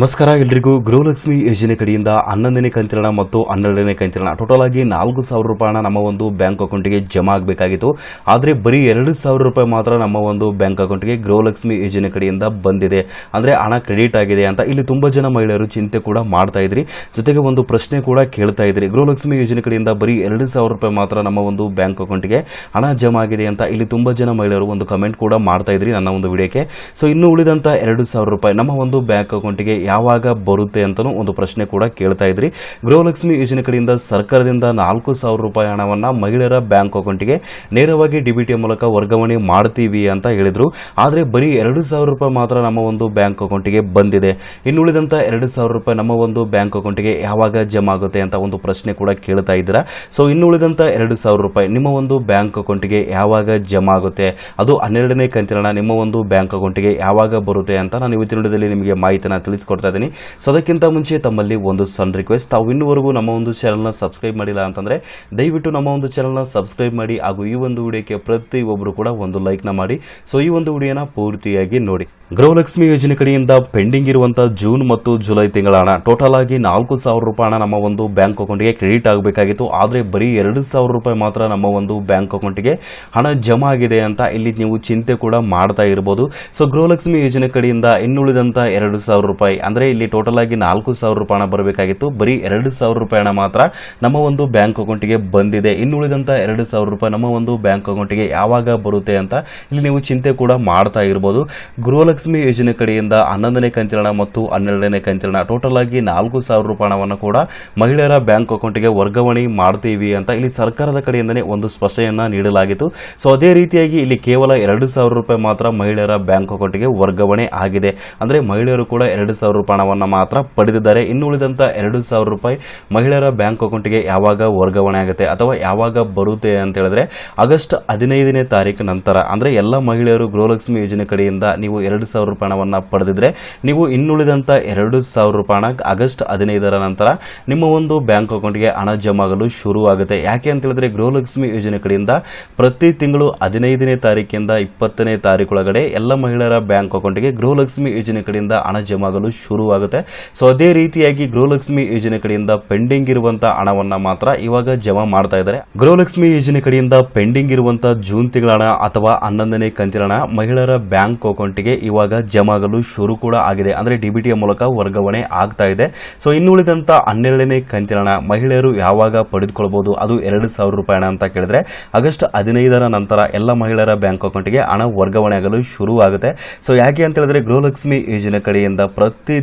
ನಮಸ್ಕಾರ ಎಲ್ರಿಗೂ. ಗೃಹಲಕ್ಷ್ಮಿ ಯೋಜನೆ ಕಡೆಯಿಂದ ಹನ್ನೊಂದನೇ ಕಂತಿನ ಮತ್ತು ಹನ್ನೆರಡನೇ ಕಂತಿನ ಟೋಟಲ್ ಆಗಿ ನಾಲ್ಕು ಸಾವಿರ ರೂಪಾಯಿನ ನಮ್ಮ ಒಂದು ಬ್ಯಾಂಕ್ ಅಕೌಂಟ್ಗೆ ಜಮಾ ಆಗಬೇಕಾಗಿತ್ತು. ಆದರೆ ಬರೀ ಎರಡು ಸಾವಿರ ರೂಪಾಯಿ ಮಾತ್ರ ನಮ್ಮ ಒಂದು ಬ್ಯಾಂಕ್ ಅಕೌಂಟ್ಗೆ ಗೃಹಲಕ್ಷ್ಮಿ ಯೋಜನೆ ಕಡೆಯಿಂದ ಬಂದಿದೆ. ಅಂದರೆ ಹಣ ಕ್ರೆಡಿಟ್ ಆಗಿದೆ ಅಂತ ಇಲ್ಲಿ ತುಂಬ ಜನ ಮಹಿಳೆಯರು ಚಿಂತೆ ಕೂಡ ಮಾಡ್ತಾ ಇದ್ರಿ. ಜೊತೆಗೆ ಒಂದು ಪ್ರಶ್ನೆ ಕೂಡ ಕೇಳ್ತಾ ಇದ್ರಿ. ಗೃಹಲಕ್ಷ್ಮಿ ಯೋಜನೆ ಕಡೆಯಿಂದ ಬರೀ ಎರಡು ಸಾವಿರ ರೂಪಾಯಿ ಮಾತ್ರ ನಮ್ಮ ಒಂದು ಬ್ಯಾಂಕ್ ಅಕೌಂಟ್ಗೆ ಹಣ ಜಮಾ ಆಗಿದೆ ಅಂತ ಇಲ್ಲಿ ತುಂಬ ಜನ ಮಹಿಳೆಯರು ಒಂದು ಕಮೆಂಟ್ ಕೂಡ ಮಾಡ್ತಾ ಇದ್ರಿ ನನ್ನ ಒಂದು ವಿಡಿಯೋಕ್ಕೆ. ಸೊ ಇನ್ನು ಉಳಿದಂತ ಎರಡು ರೂಪಾಯಿ ನಮ್ಮ ಒಂದು ಬ್ಯಾಂಕ್ ಅಕೌಂಟ್ಗೆ ಯಾವಾಗ ಬರುತ್ತೆ ಅಂತಲೂ ಒಂದು ಪ್ರಶ್ನೆ ಕೂಡ ಕೇಳ್ತಾ ಇದ್ರಿ. ಗೃಹಲಕ್ಷ್ಮಿ ಯೋಜನೆ ಕಡೆಯಿಂದ ಸರ್ಕಾರದಿಂದ ನಾಲ್ಕು ಸಾವಿರ ರೂಪಾಯಿ ಹಣವನ್ನ ಮಹಿಳೆಯರ ಬ್ಯಾಂಕ್ ಅಕೌಂಟ್ಗೆ ನೇರವಾಗಿ ಡಿಬಿಟಿ ಮೂಲಕ ವರ್ಗಾವಣೆ ಮಾಡ್ತೀವಿ ಅಂತ ಹೇಳಿದರು. ಆದರೆ ಬರೀ ಎರಡು ರೂಪಾಯಿ ಮಾತ್ರ ನಮ್ಮ ಒಂದು ಬ್ಯಾಂಕ್ ಅಕೌಂಟ್ಗೆ ಬಂದಿದೆ. ಇನ್ನುಳಿದಂತ ಎರಡು ಸಾವಿರ ರೂಪಾಯಿ ನಮ್ಮ ಒಂದು ಬ್ಯಾಂಕ್ ಅಕೌಂಟ್ಗೆ ಯಾವಾಗ ಜಮಾ ಆಗುತ್ತೆ ಅಂತ ಒಂದು ಪ್ರಶ್ನೆ ಕೂಡ ಕೇಳ್ತಾ ಇದ್ದೀರಾ. ಸೊ ಇನ್ನುಳಿದಂತ ಎರಡು ಸಾವಿರ ರೂಪಾಯಿ ನಿಮ್ಮ ಒಂದು ಬ್ಯಾಂಕ್ ಅಕೌಂಟ್ಗೆ ಯಾವಾಗ ಜಮಾ ಆಗುತ್ತೆ? ಅದು ಹನ್ನೆರಡನೇ ಕಂತಿನ ನಿಮ್ಮ ಒಂದು ಬ್ಯಾಂಕ್ ಅಕೌಂಟ್ಗೆ ಯಾವಾಗ ಬರುತ್ತೆ ಅಂತ ನಾನು ಇವತ್ತಿನ ನಿಮಗೆ ಮಾಹಿತಿನ ತಿಳಿಸ್ಕೊಡ್ತಾ ಇದ್ದೀನಿ. ಸೊ ಅದಕ್ಕಿಂತ ಮುಂಚೆ ತಮ್ಮಲ್ಲಿ ಒಂದು ಸಣ್ಣ ರಿಕ್ವೆಸ್ಟ್ ತಾವು ಇನ್ನುವರೆಗೂ ನಮ್ಮ ಒಂದು ಚಾನಲ್ನ ಸಬ್ಸ್ಕ್ರೈಬ್ ಮಾಡಿಲ್ಲ ಅಂತಂದ್ರೆ, ದಯವಿಟ್ಟು ನಮ್ಮ ಒಂದು ಚಾನಲ್ನ ಸಬ್ಸ್ಕ್ರೈಬ್ ಮಾಡಿ, ಹಾಗೂ ಈ ಒಂದು ವಿಡಿಯೋಕ್ಕೆ ಪ್ರತಿಯೊಬ್ಬರು ಕೂಡ ಒಂದು ಲೈಕ್ನ ಮಾಡಿ. ಸೊ ಈ ಒಂದು ವಿಡಿಯೋನ ಪೂರ್ತಿಯಾಗಿ ನೋಡಿ. ಗೃಹಲಕ್ಷ್ಮಿ ಯೋಜನೆ ಕಡೆಯಿಂದ ಪೆಂಡಿಂಗ್ ಇರುವಂತಹ ಜೂನ್ ಮತ್ತು ಜುಲೈ ತಿಂಗಳ ಹಣ. ಟೋಟಲ್ ಆಗಿ ನಾಲ್ಕು ಸಾವಿರ ರೂಪಾಯಿ ಹಣ ನಮ್ಮ ಒಂದು ಬ್ಯಾಂಕ್ ಅಕೌಂಟ್ಗೆ ಕ್ರೆಡಿಟ್ ಆಗಬೇಕಾಗಿತ್ತು. ಆದರೆ ಬರೀ ಎರಡು ಸಾವಿರ ರೂಪಾಯಿ ಮಾತ್ರ ನಮ್ಮ ಒಂದು ಬ್ಯಾಂಕ್ ಅಕೌಂಟ್ಗೆ ಹಣ ಜಮಾ ಆಗಿದೆ ಅಂತ ಇಲ್ಲಿ ನೀವು ಚಿಂತೆ ಕೂಡ ಮಾಡ್ತಾ ಇರಬಹುದು ಸೊ ಗೃಹಲಕ್ಷ್ಮಿ ಯೋಜನೆ ಕಡೆಯಿಂದ ಇನ್ನುಳಿದಂತ ಎರಡು ಸಾವಿರ ರೂಪಾಯಿ ಅಂದ್ರೆ ಇಲ್ಲಿ ಟೋಟಲ್ ಆಗಿ ನಾಲ್ಕು ಸಾವಿರ ರೂಪಾಯಿ ಬರಬೇಕಾಗಿತ್ತು. ಬರೀ ಎರಡು ಸಾವಿರ ರೂಪಾಯಿ ಮಾತ್ರ ನಮ್ಮ ಒಂದು ಬ್ಯಾಂಕ್ ಅಕೌಂಟ್ಗೆ ಬಂದಿದೆ. ಇನ್ನುಳಿದಂತ ಎರಡು ಸಾವಿರ ರೂಪಾಯಿ ನಮ್ಮ ಒಂದು ಬ್ಯಾಂಕ್ ಅಕೌಂಟ್ಗೆ ಯಾವಾಗ ಬರುತ್ತೆ ಅಂತ ಇಲ್ಲಿ ನೀವು ಚಿಂತೆ ಕೂಡ ಮಾಡ್ತಾ ಇರಬಹುದು ಗೃಹಲಕ್ಷ್ಮಿ ಯೋಜನೆ ಕಡೆಯಿಂದ ಹನ್ನೊಂದನೇ ಕಂತಿನ ಮತ್ತು ಹನ್ನೆರಡನೇ ಕಂತಿನ ಟೋಟಲ್ ಆಗಿ ನಾಲ್ಕು ಸಾವಿರ ರೂಪಾಯಿ ಕೂಡ ಮಹಿಳೆಯರ ಬ್ಯಾಂಕ್ ಅಕೌಂಟ್ಗೆ ವರ್ಗಾವಣೆ ಮಾಡ್ತೀವಿ ಅಂತ ಇಲ್ಲಿ ಸರ್ಕಾರದ ಕಡೆಯಿಂದನೇ ಒಂದು ಸ್ಪಷ್ಟನೆಯನ್ನ ನೀಡಲಾಗಿತ್ತು. ಸೊ ಅದೇ ರೀತಿಯಾಗಿ ಇಲ್ಲಿ ಕೇವಲ ಎರಡು ಸಾವಿರ ರೂಪಾಯಿ ಮಾತ್ರ ಮಹಿಳೆಯರ ಬ್ಯಾಂಕ್ ಅಕೌಂಟ್ಗೆ ವರ್ಗಾವಣೆ ಆಗಿದೆ. ಅಂದ್ರೆ ಮಹಿಳೆಯರು ಕೂಡ ಎರಡು ಸಾವಿರ ರೂಪಾಯಿ ಮಾತ್ರ ಪಡೆದಿದ್ದಾರೆ. ಇನ್ನು ಉಳಿದಂತ ಎರಡು ಸಾವಿರ ರೂಪಾಯಿ ಮಹಿಳೆಯರ ಬ್ಯಾಂಕ್ ಅಕೌಂಟ್ಗೆ ಯಾವಾಗ ವರ್ಗಾವಣೆ ಆಗುತ್ತೆ ಅಥವಾ ಯಾವಾಗ ಬರುತ್ತೆ ಅಂತ ಹೇಳಿದ್ರೆ ಆಗಸ್ಟ್ ಹದಿನೈದನೇ ತಾರೀಕು ನಂತರ. ಅಂದ್ರೆ ಎಲ್ಲ ಮಹಿಳೆಯರು ಗೃಹಲಕ್ಷ್ಮಿ ಯೋಜನೆ ಕಡೆಯಿಂದ ನೀವು ಎರಡು ಸಾವಿರ ರೂಪಾಯಿ ಪಡೆದಿದ್ರೆ ನೀವು ಇನ್ನುಳಿದಂತ ಎರಡು ಸಾವಿರ ರೂಪಾಯಿ ಆಗಸ್ಟ್ ಹದಿನೈದರ ನಂತರ ನಿಮ್ಮ ಒಂದು ಬ್ಯಾಂಕ್ ಅಕೌಂಟ್ಗೆ ಹಣ ಜಮಾಗಲು ಶುರು ಆಗುತ್ತೆ ಯಾಕೆ ಅಂತ ಹೇಳಿದ್ರೆ ಗೃಹಲಕ್ಷ್ಮಿ ಯೋಜನೆ ಕಡೆಯಿಂದ ಪ್ರತಿ ತಿಂಗಳು ಹದಿನೈದನೇ ತಾರೀಕಿಂದ ಇಪ್ಪತ್ತನೇ ತಾರೀಕೊಳಗಡೆ ಎಲ್ಲ ಮಹಿಳೆಯರ ಬ್ಯಾಂಕ್ ಅಕೌಂಟ್ಗೆ ಗೃಹಲಕ್ಷ್ಮಿ ಯೋಜನೆ ಕಡೆಯಿಂದ ಹಣ ಜಮಾ ಆಗಲು ಶುರು ಆಗುತ್ತೆ ಸೊ ಅದೇ ರೀತಿಯಾಗಿ ಗೃಹಲಕ್ಷ್ಮಿ ಯೋಜನೆ ಕಡೆಯಿಂದ ಪೆಂಡಿಂಗ್ ಇರುವಂತಹ ಹಣವನ್ನ ಮಾತ್ರ ಇವಾಗ ಜಮಾ ಮಾಡ್ತಾ ಇದ್ದಾರೆ. ಗೃಹಲಕ್ಷ್ಮಿ ಯೋಜನೆ ಕಡೆಯಿಂದ ಪೆಂಡಿಂಗ್ ಇರುವಂತಹ ಜೂನ್ ತಿಂಗಳ ಹಣ ಅಥವಾ ಹನ್ನೊಂದನೇ ಕಂತಿನ ಹಣ ಮಹಿಳೆಯರ ಬ್ಯಾಂಕ್ ಅಕೌಂಟ್ಗೆ ಇವಾಗ ಜಮಾ ಆಗಲು ಶುರು ಕೂಡ ಆಗಿದೆ. ಅಂದ್ರೆ ಡಿಬಿಟಿಯ ಮೂಲಕ ವರ್ಗಾವಣೆ ಆಗ್ತಾ ಇದೆ. ಸೊ ಇನ್ನುಳಿದಂತ ಹನ್ನೆರಡನೇ ಕಂತಿನ ಹಣ ಮಹಿಳೆಯರು ಯಾವಾಗ ಪಡೆದುಕೊಳ್ಬಹುದು? ಅದು ಎರಡು ಸಾವಿರ ರೂಪಾಯಿ ಹಣ ಅಂತ ಕೇಳಿದ್ರೆ ಆಗಸ್ಟ್ ಹದಿನೈದರ ನಂತರ ಎಲ್ಲ ಮಹಿಳೆಯರ ಬ್ಯಾಂಕ್ ಅಕೌಂಟ್ಗೆ ಹಣ ವರ್ಗಾವಣೆ ಆಗಲು ಶುರು ಆಗುತ್ತೆ ಸೊ ಯಾಕೆ ಅಂತ ಹೇಳಿದ್ರೆ ಗೃಹಲಕ್ಷ್ಮಿ ಯೋಜನೆ ಕಡೆಯಿಂದ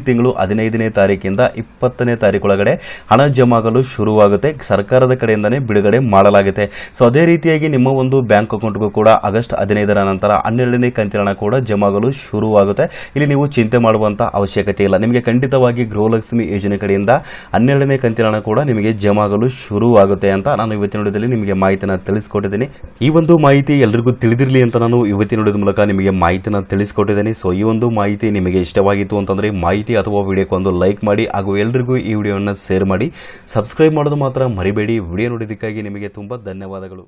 ತಿಂಗಳು ಹದಿನೈದನೇ ತಾರೀಕಿಂದ ಇಪ್ಪತ್ತನೇ ತಾರೀಕೊಳಗಡೆ ಹಣ ಜಮಾಗಲು ಶುರುವಾಗುತ್ತೆ. ಸರ್ಕಾರದ ಕಡೆಯಿಂದನೇ ಬಿಡುಗಡೆ ಮಾಡಲಾಗುತ್ತೆ. ಸೊ ಅದೇ ರೀತಿಯಾಗಿ ನಿಮ್ಮ ಒಂದು ಬ್ಯಾಂಕ್ ಅಕೌಂಟ್ಗೂ ಕೂಡ ಆಗಸ್ಟ್ ಹದಿನೈದರ ನಂತರ ಹನ್ನೆರಡನೇ ಕಂತಿನ ಕೂಡ ಜಮಾಗಲು ಶುರುವಾಗುತ್ತೆ. ಇಲ್ಲಿ ನೀವು ಚಿಂತೆ ಮಾಡುವಂಥ ಅವಶ್ಯಕತೆ ಇಲ್ಲ. ನಿಮಗೆ ಖಂಡಿತವಾಗಿ ಗೃಹಲಕ್ಷ್ಮಿ ಯೋಜನೆ ಕಡೆಯಿಂದ ಹನ್ನೆರಡನೇ ಕಂತಿನ ಕೂಡ ನಿಮಗೆ ಜಮಾಗಲು ಶುರುವಾಗುತ್ತೆ ಅಂತ ನಾನು ಇವತ್ತಿನ ವಿಡಿಯೋದಲ್ಲಿ ನಿಮಗೆ ಮಾಹಿತಿನ ತಿಳಿಸ್ಕೊಟ್ಟಿದ್ದೀನಿ. ಈ ಒಂದು ಮಾಹಿತಿ ಎಲ್ರಿಗೂ ತಿಳಿದಿರಲಿ ಅಂತ ನಾನು ಇವತ್ತಿನ ಮೂಲಕ ನಿಮಗೆ ಮಾಹಿತಿನ ತಿಳಿಸ್ಕೊಟ್ಟಿದ್ದೀನಿ. ಸೊ ಈ ಒಂದು ಮಾಹಿತಿ ನಿಮಗೆ ಇಷ್ಟವಾಗಿತ್ತು ಅಂತಂದ್ರೆ ಮಾಹಿತಿ ಅಥವಾ ವಿಡಿಯೋಕ್ಕೆ ಒಂದು ಲೈಕ್ ಮಾಡಿ ಹಾಗೂ ಎಲ್ರಿಗೂ ಈ ವಿಡಿಯೋವನ್ನು ಶೇರ್ ಮಾಡಿ. ಸಬ್ಸ್ಕ್ರೈಬ್ ಮಾಡೋದು ಮಾತ್ರ ಮರಿಬೇಡಿ. ವಿಡಿಯೋ ನೋಡಿದ್ದಕ್ಕಾಗಿ ನಿಮಗೆ ತುಂಬ ಧನ್ಯವಾದಗಳು.